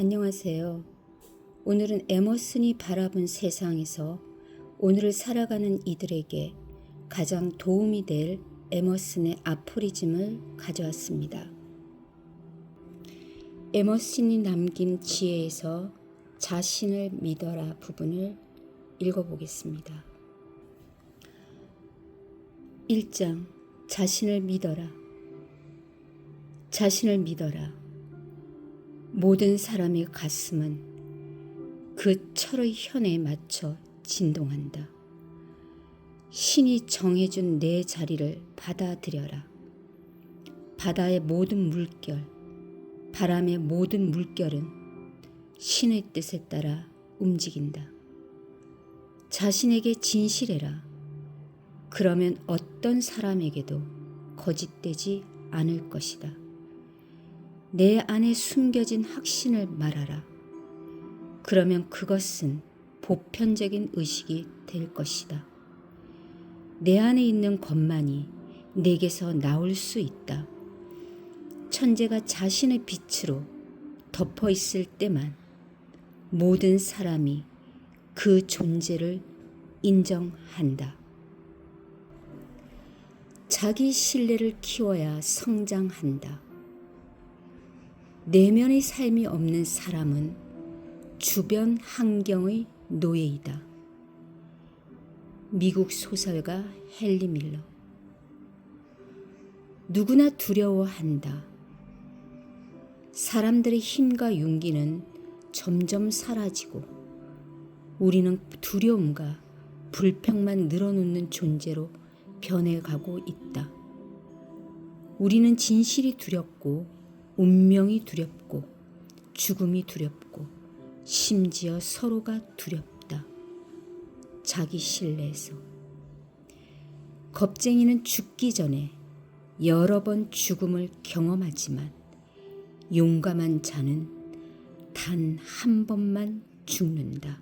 안녕하세요. 오늘은 에머슨이 바라본 세상에서 오늘을 살아가는 이들에게 가장 도움이 될 에머슨의 아포리즘을 가져왔습니다. 에머슨이 남긴 지혜에서 자신을 믿어라 부분을 읽어보겠습니다. 1장 자신을 믿어라. 자신을 믿어라. 모든 사람의 가슴은 그 철의 현에 맞춰 진동한다. 신이 정해준 내 자리를 받아들여라. 바다의 모든 물결, 바람의 모든 물결은 신의 뜻에 따라 움직인다. 자신에게 진실해라. 그러면 어떤 사람에게도 거짓되지 않을 것이다. 내 안에 숨겨진 확신을 말하라. 그러면 그것은 보편적인 의식이 될 것이다. 내 안에 있는 것만이 내게서 나올 수 있다. 천재가 자신의 빛으로 덮어 있을 때만 모든 사람이 그 존재를 인정한다. 자기 신뢰를 키워야 성장한다. 내면의 삶이 없는 사람은 주변 환경의 노예이다. 미국 소설가 헨리 밀러 누구나 두려워한다. 사람들의 힘과 용기는 점점 사라지고 우리는 두려움과 불평만 늘어놓는 존재로 변해가고 있다. 우리는 진실이 두렵고 운명이 두렵고 죽음이 두렵고 심지어 서로가 두렵다. 자기 신뢰에서. 겁쟁이는 죽기 전에 여러 번 죽음을 경험하지만 용감한 자는 단 한 번만 죽는다.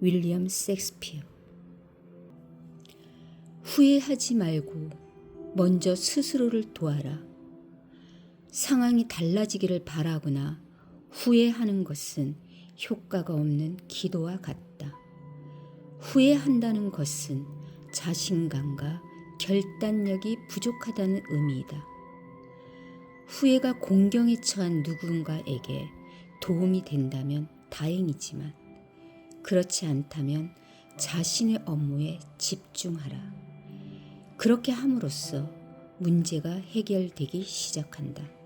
윌리엄 섹스피어 후회하지 말고 먼저 스스로를 도와라. 상황이 달라지기를 바라거나 후회하는 것은 효과가 없는 기도와 같다. 후회한다는 것은 자신감과 결단력이 부족하다는 의미이다. 후회가 공경에 처한 누군가에게 도움이 된다면 다행이지만 그렇지 않다면 자신의 업무에 집중하라. 그렇게 함으로써 문제가 해결되기 시작한다.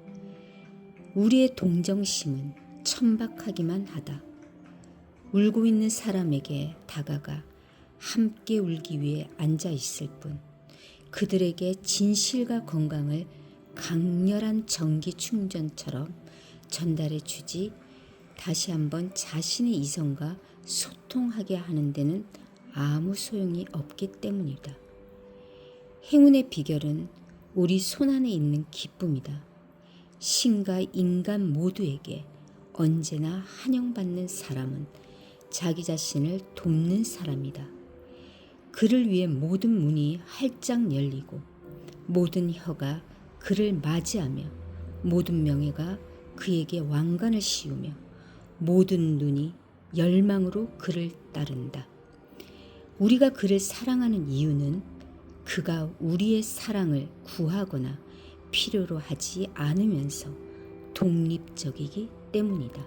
우리의 동정심은 천박하기만 하다. 울고 있는 사람에게 다가가 함께 울기 위해 앉아 있을 뿐 그들에게 진실과 건강을 강렬한 전기 충전처럼 전달해 주지 다시 한번 자신의 이성과 소통하게 하는 데는 아무 소용이 없기 때문이다. 행운의 비결은 우리 손안에 있는 기쁨이다. 신과 인간 모두에게 언제나 환영받는 사람은 자기 자신을 돕는 사람이다. 그를 위해 모든 문이 활짝 열리고 모든 혀가 그를 맞이하며 모든 명예가 그에게 왕관을 씌우며 모든 눈이 열망으로 그를 따른다. 우리가 그를 사랑하는 이유는 그가 우리의 사랑을 구하거나 필요로 하지 않으면서 독립적이기 때문이다.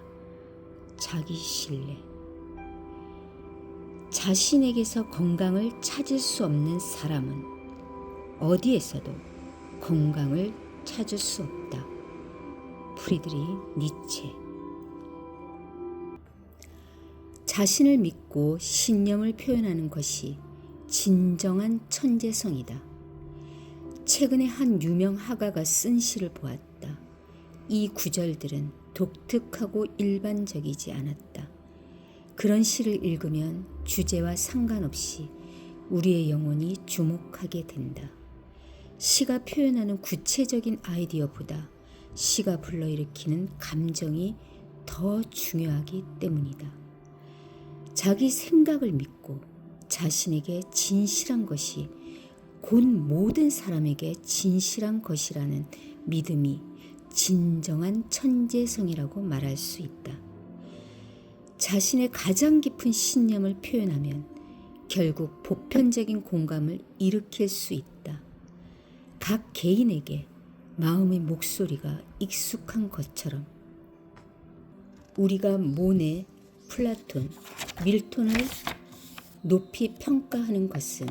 자기 신뢰. 자신에게서 건강을 찾을 수 없는 사람은 어디에서도 건강을 찾을 수 없다. 프리드리 니체. 자신을 믿고 신념을 표현하는 것이 진정한 천재성이다. 최근에 한 유명 화가가 쓴 시를 보았다. 이 구절들은 독특하고 일반적이지 않았다. 그런 시를 읽으면 주제와 상관없이 우리의 영혼이 주목하게 된다. 시가 표현하는 구체적인 아이디어보다 시가 불러일으키는 감정이 더 중요하기 때문이다. 자기 생각을 믿고 자신에게 진실한 것이 곧 모든 사람에게 진실한 것이라는 믿음이 진정한 천재성이라고 말할 수 있다. 자신의 가장 깊은 신념을 표현하면 결국 보편적인 공감을 일으킬 수 있다. 각 개인에게 마음의 목소리가 익숙한 것처럼 우리가 모네, 플라톤, 밀톤을 높이 평가하는 것은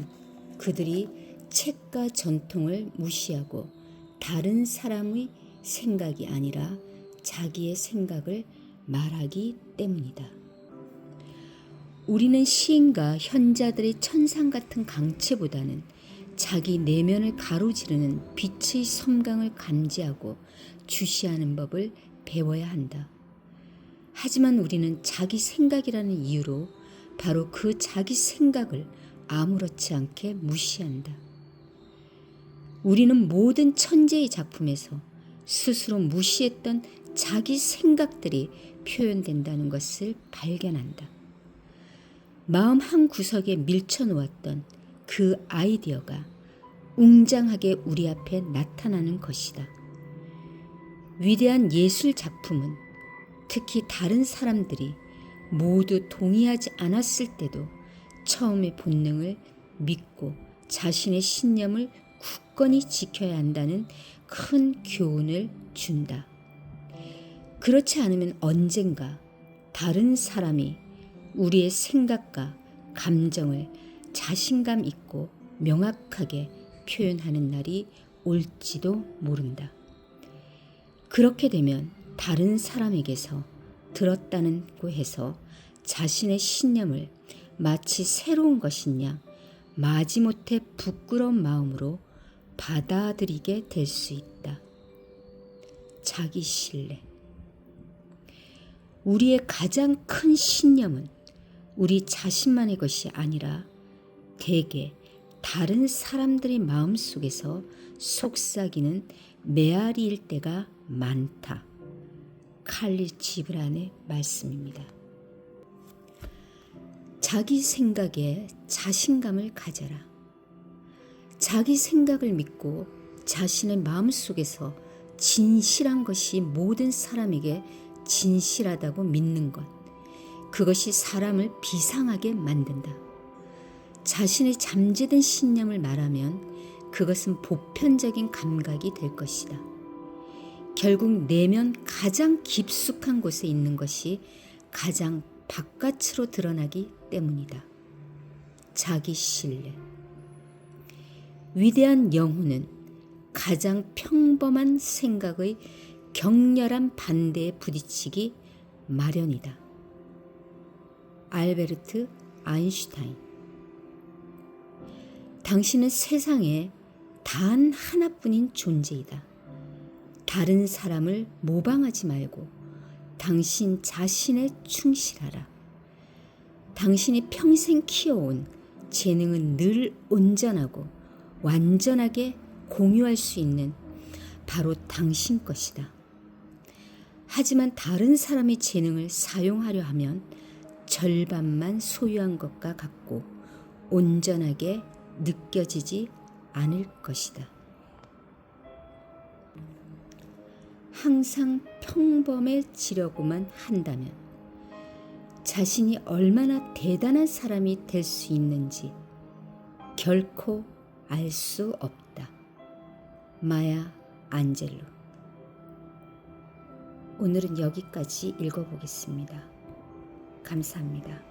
그들이 책과 전통을 무시하고 다른 사람의 생각이 아니라 자기의 생각을 말하기 때문이다. 우리는 시인과 현자들의 천상 같은 강체보다는 자기 내면을 가로지르는 빛의 섬광을 감지하고 주시하는 법을 배워야 한다. 하지만 우리는 자기 생각이라는 이유로 바로 그 자기 생각을 아무렇지 않게 무시한다. 우리는 모든 천재의 작품에서 스스로 무시했던 자기 생각들이 표현된다는 것을 발견한다. 마음 한 구석에 밀쳐놓았던 그 아이디어가 웅장하게 우리 앞에 나타나는 것이다. 위대한 예술 작품은 특히 다른 사람들이 모두 동의하지 않았을 때도 처음의 본능을 믿고 자신의 신념을 굳건히 지켜야 한다는 큰 교훈을 준다. 그렇지 않으면 언젠가 다른 사람이 우리의 생각과 감정을 자신감 있고 명확하게 표현하는 날이 올지도 모른다. 그렇게 되면 다른 사람에게서 들었다는 고 해서 자신의 신념을 마치 새로운 것이냐 마지못해 부끄러운 마음으로 받아들이게 될 수 있다. 자기 신뢰. 우리의 가장 큰 신념은 우리 자신만의 것이 아니라 대개 다른 사람들의 마음 속에서 속삭이는 메아리일 때가 많다. 칼릴 지브란의 말씀입니다. 자기 생각에 자신감을 가져라. 자기 생각을 믿고 자신의 마음 속에서 진실한 것이 모든 사람에게 진실하다고 믿는 것. 그것이 사람을 비상하게 만든다. 자신의 잠재된 신념을 말하면 그것은 보편적인 감각이 될 것이다. 결국 내면 가장 깊숙한 곳에 있는 것이 가장 바깥으로 드러나기 때문이다. 자기 신뢰. 위대한 영혼은 가장 평범한 생각의 격렬한 반대에 부딪히기 마련이다. 알베르트 아인슈타인. 당신은 세상에 단 하나뿐인 존재이다. 다른 사람을 모방하지 말고 당신 자신에 충실하라. 당신이 평생 키워온 재능은 늘 온전하고 완전하게 공유할 수 있는 바로 당신 것이다. 하지만 다른 사람의 재능을 사용하려 하면 절반만 소유한 것과 같고 온전하게 느껴지지 않을 것이다. 항상 평범해지려고만 한다면 자신이 얼마나 대단한 사람이 될 수 있는지 결코 알 수 없다. 마야 안젤로 오늘은 여기까지 읽어보겠습니다. 감사합니다.